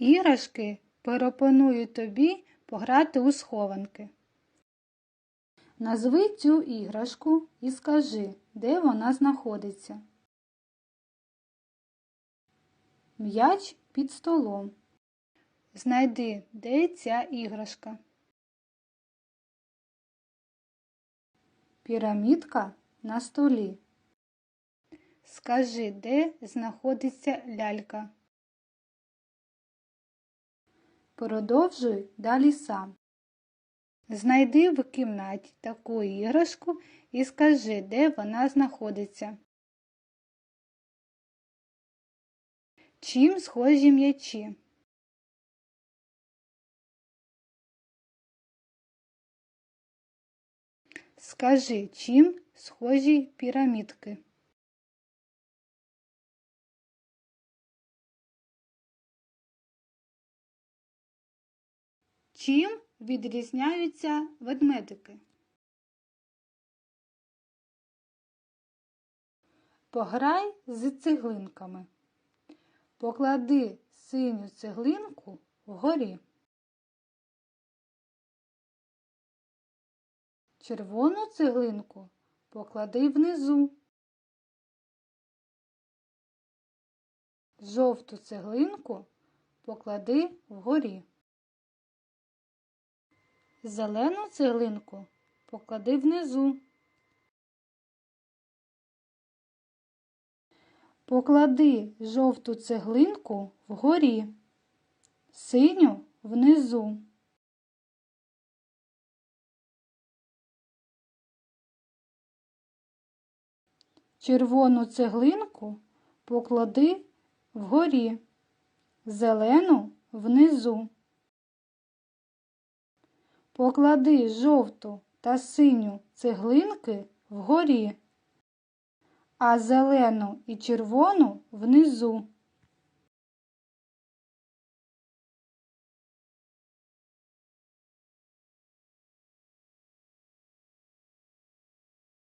іграшки пропоную тобі пограти у схованки. Назви цю іграшку і скажи, де вона знаходиться. М'яч під столом. Знайди, де ця іграшка. Пірамідка на столі. Скажи, де знаходиться лялька. Продовжуй далі сам. Знайди в кімнаті таку іграшку і скажи, де вона знаходиться. Чим схожі м'ячі? Скажи, чим схожі пірамідки? Чим відрізняються ведмедики? Пограй з цеглинками. Поклади синю цеглинку вгорі. Червону цеглинку поклади внизу. Жовту цеглинку поклади вгорі. Зелену цеглинку поклади внизу. Поклади жовту цеглинку вгорі, синю внизу. Червону цеглинку поклади вгорі, зелену внизу. Поклади жовту та синю цеглинки вгорі, а зелену і червону внизу.